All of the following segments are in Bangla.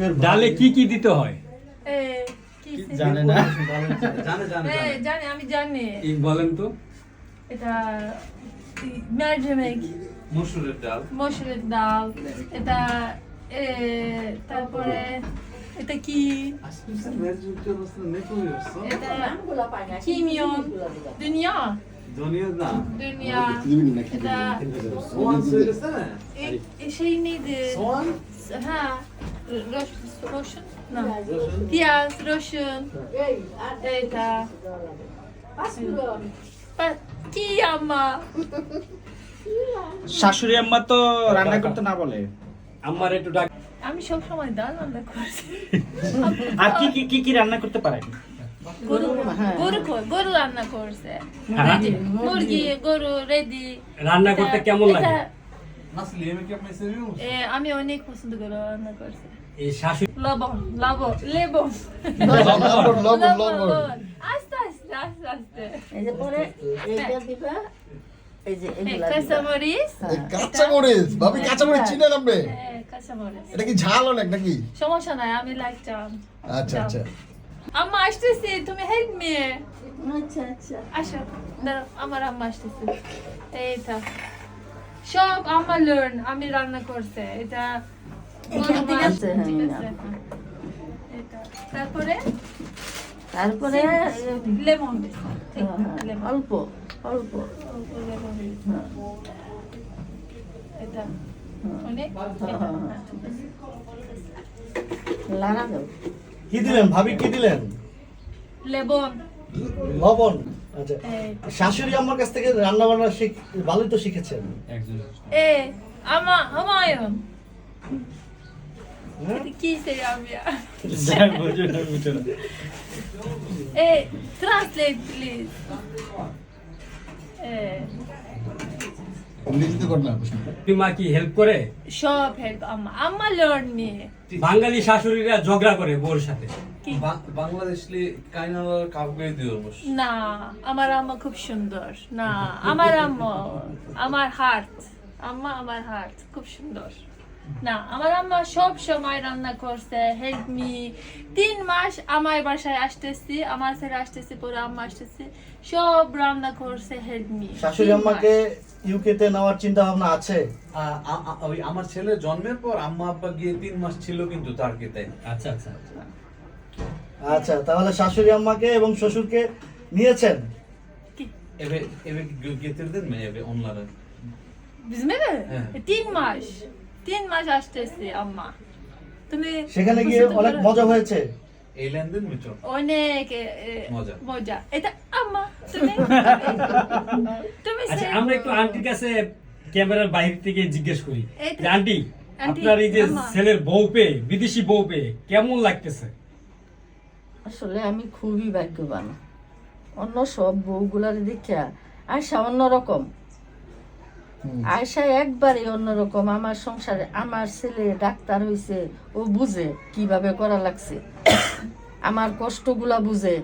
ইউকের ডালে কি কি দিতে হয়? এ, কি জানে না? জানে জানে এ, জানি। আমি জানি। বলেন তো? এটা ম্যার্জমেক মসুরের ডাল। মসুরের ডাল। এটা তারপরে এটা কি? এটা কিমিয়ন দুনিয়া? ধনিয়া না। দুনিয়া। এটা Schwann söylesene e, şey neydi? soğan Ha, কি আম্মা শাশুড়ি আম্মা তো রান্না করতে না বলে? আমার একটু ডাক। আমি সব সময় ডাল রান্না করছি। আর কি কি কি কি রান্না করতে পারেন গরু গরু গরু রান্না করছে। হ্যাঁ। মুরগি গরু রেডি। রান্না করতে কেমন লাগে? আমি অনেক পছন্দ করে রান্না করছে। এই শাশুড়ি লবণ লবণ লেবন লবণ লবণ লবণ আস্তে আস্তে আস্তে আস্তে। এই যে পরে এইটা দিবা। এই যে কাঁচামরিচ। কাঁচামরিচ। ভাবি কাঁচামরিচ চিনে নামবে হ্যাঁ, কাঁচামরিচ। এটা কি ঝাল অনেক নাকি? সমস্যা নাই আমি লাইক চাম। আচ্ছা আচ্ছা। আম্মা আসতেছি তুমি হেল্প মি আচ্ছা আচ্ছা। আসো দাঁড়াও আমার আম্মা আসতেছে। এই তো। সব আম্মা লার্ন আমি রান্না করছে এটা তারপরে তারপরে লেমন ঠিক, হ্যাঁ, হ্যাঁ, অল্প অল্প। অল্প লেমন কি দিলেন ভাবি কি দিলেন? লেবন। লবণ। আচ্ছা শাশুড়ি আমার কাছ থেকে রান্না বান্না শিখ ভালোই তো শিখেছেন। এ আমা আমায়ন? কি সে আমি যাই বুঝে না, বুঝে না। এ ট্রান্সলেট প্লিজ এ ইংরেজিতে কর না তুমি মা কি হেল্প করে সব হেল্প আম্মা আম্মা লার্ন বাঙালি শাশুড়িরা ঝগড়া করে বোর সাথে কি Ba- Bangladeşli kaynanalar kavga না আমার আম্মা খুব সুন্দর না আমার আম্মা আমার হার্ট আম্মা আমার হার্ট খুব সুন্দর না আমার আম্মা সব সময় রান্না করছে হেল্প মি তিন মাস আমার বাসায় আসতেছি আমার ছেলে আসতেছি পরে আম্মা আসতেছি সব রান্না করছে হেল্প মি শাশুড়ি আম্মাকে ইউকে তে নেওয়ার চিন্তা ভাবনা আছে ওই আমার ছেলে জন্মের পর আম্মা আব্বা গিয়ে তিন মাস ছিল কিন্তু তার টার্কিতে আচ্ছা আচ্ছা আচ্ছা। তাহলে শাশুড়ি আম্মাকে এবং শ্বশুরকে নিয়েছেন? Biz mi de? He. E, তিন মাস? তিন মাস আসতেছি আম্মা। তুমি সেখানে গিয়ে অনেক মজা হয়েছে? Eğlendin mi çok? অনেক মজা। মজা। এটা আম্মা তুমি? তুমি আচ্ছা আমরা একটু আন্টির কাছে ক্যামেরার বাইরে থেকে জিজ্ঞেস করি। এই আন্টি আপনার এই যে ছেলের বউ পেয়ে বিদেশি বউ পেয়ে কেমন লাগতেছে? আসলে আমি খুবই ভাগ্যবান। অন্য সব বউগুলার দেখা সামান্য অন্যরকম আয়সা একবারে অন্যরকম, আমার সংসারে আমার ছেলে ডাক্তার হয়েছে ও বুঝে কীভাবে করা লাগছে। আমার কষ্টগুলা বুঝে।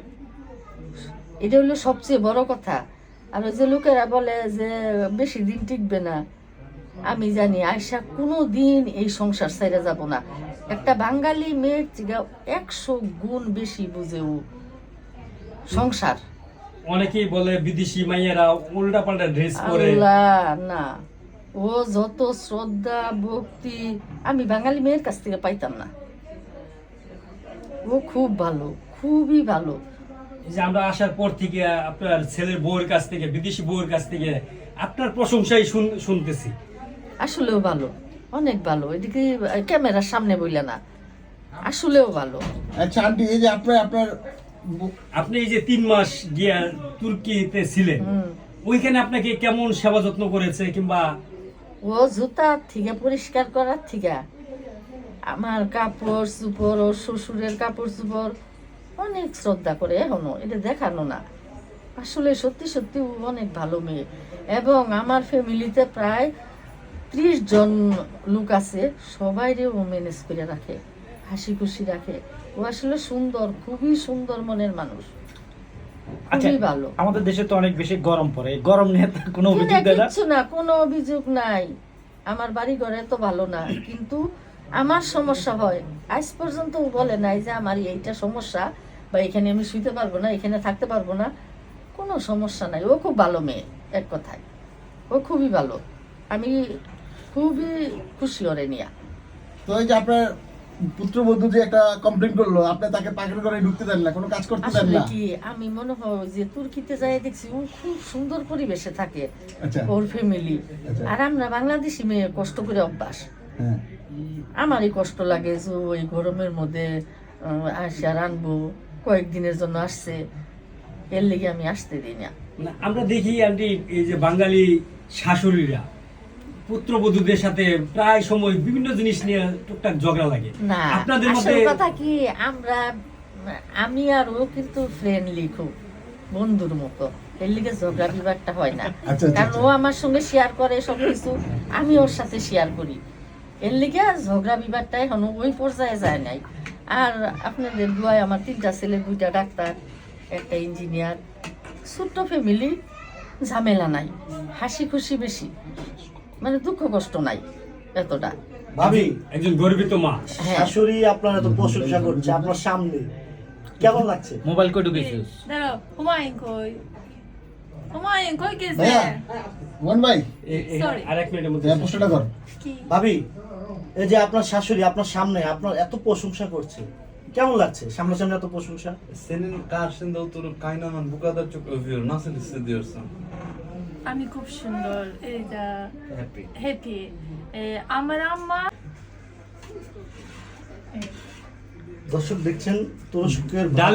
এটা হলো সবচেয়ে বড় কথা। আর ওই যে লোকেরা বলে যে বেশি দিন টিকবে না। আমি জানি আয়সা কোনো দিন এই সংসার ছেড়ে যাব না। একটা বাঙালি মেয়ের একশো গুণ বেশি বুঝে ও সংসার। অনেকেই বলে বিদেশি মাইয়েরা উল্টা পাল্টা ড্রেস পরে না। ও যত শ্রদ্ধা ভক্তি আমি বাঙালি মেয়ের কাছ থেকে পাইতাম না। ও খুব ভালো খুবই ভালো। যে আমরা আসার পর থেকে আপনার ছেলের বউয়ের কাছ থেকে বিদেশি বউয়ের কাছ থেকে আপনার প্রশংসাই শুন- শুনতেছি। আসলেও ভালো অনেক ভালো। এদিকে ক্যামেরার সামনে বইলে না। আসলেও ভালো। আচ্ছা আন্টি এই যে আপনার আপনার আপনি এই যে তিন মাস গিয়া তুর্কিতে ছিলেন ওইখানে আপনাকে কেমন সেবা যত্ন করেছে কিংবা ও জুতা থেকে পরিষ্কার করার থেকে। আমার কাপড় চুপড় ওর শ্বশুরের কাপড় চুপড় অনেক শ্রদ্ধা করে এখনও এটা দেখানো না। আসলে সত্যি সত্যি ও অনেক ভালো মেয়ে। এবং আমার ফ্যামিলিতে প্রায় ত্রিশ জন লোক আছে সবাইরে ও ম্যানেজ করে রাখে হাসি খুশি রাখে। ও আসলে সুন্দর খুবই সুন্দর মনের মানুষ। আচ্ছা খুবই ভালো। আমাদের দেশে তো অনেক বেশি গরম পড়ে। গরম নিয়ে কোনো অভিযোগ না, না কোনো অভিযোগ নাই। আমার বাড়ি ঘরে তো ভালো না কিন্তু আমার সমস্যা হয়। আজ পর্যন্ত ও বলে নাই যে আমার এইটা সমস্যা বা এখানে আমি শুইতে পারব না এখানে থাকতে পারব না। কোনো সমস্যা নাই। ও খুব ভালো মেয়ে এক কথায়। ও খুবই ভালো। আমি খুবই খুশি ওরে নিয়ে। তো এই যে আপনার পুত্রবধূ যে একটা কমপ্লেন করল আপনি তাকে পাগল করে ঢুকতে দেন না কোনো কাজ করতে দেন না। কি আমি মনে হয় যে তুর্কিতে যাই দেখছি ও খুব সুন্দর পরিবেশে থাকে আচ্ছা। ওর ফ্যামিলি আচ্ছা। আর আমরা বাংলাদেশি মেয়ে কষ্ট করে অভ্যাস। হ্যাঁ। আমারই কষ্ট লাগে যে ওই গরমের মধ্যে আহ, আসা রানবো কয়েকদিনের জন্য আসছে। এর লেগে আমি আসতে দিই না। না, আমরা দেখি আন্টি এই যে বাঙালি শাশুড়িরা পুত্রবধূদের সাথে প্রায় সময় বিভিন্ন জিনিস নিয়ে টুকটাক ঝগড়া লাগে। আপনাদের মধ্যে কথা কি আমরা আমি আর ও কিন্তু ফ্রেন্ডলি খুব বন্ধুর মতো। এর লিগে ঝগড়া বিবাদটা হয় না। আচ্ছা, আচ্ছা, কারণ আচ্ছা। ও আমার সঙ্গে শেয়ার করে সব কিছু আমি ওর সাথে শেয়ার করি। এর লিগে ঝগড়া বিবাদটা এখন ওই পর্যায়ে যায় নাই। আর আপনাদের দুয়ায় আমার তিনটা ছেলে দুইটা ডাক্তার একটা ইঞ্জিনিয়ার ছোট্ট ফ্যামিলি ঝামেলা নাই হাসি খুশি বেশি। মানে দুঃখ কষ্ট নাই এতটা। ভাবি একজন গর্বিত মা। হ্যাঁ। শাশুড়ি আপনার এত প্রশংসা করছে আপনার সামনে। কেমন লাগছে? মোবাইল কই ঢুকেছিস দাঁড়াও হুমায়ুন কই? হুমায়ুন কই গেছে? মোহন ভাই এ- এ- Sorry. আর এক মিনিটের মধ্যে হ্যাঁ প্রশ্নটা কর। ভাবি এই যে আপনার শাশুড়ি আপনার সামনে আপনার এত প্রশংসা করছে। kemun লাগছে? সামনাসামনি এত প্রশংসা? আমি খুব সুন্দর. হ্যাপি আমার আম্মা দর্শক দেখছেন তুরস্কের ডালে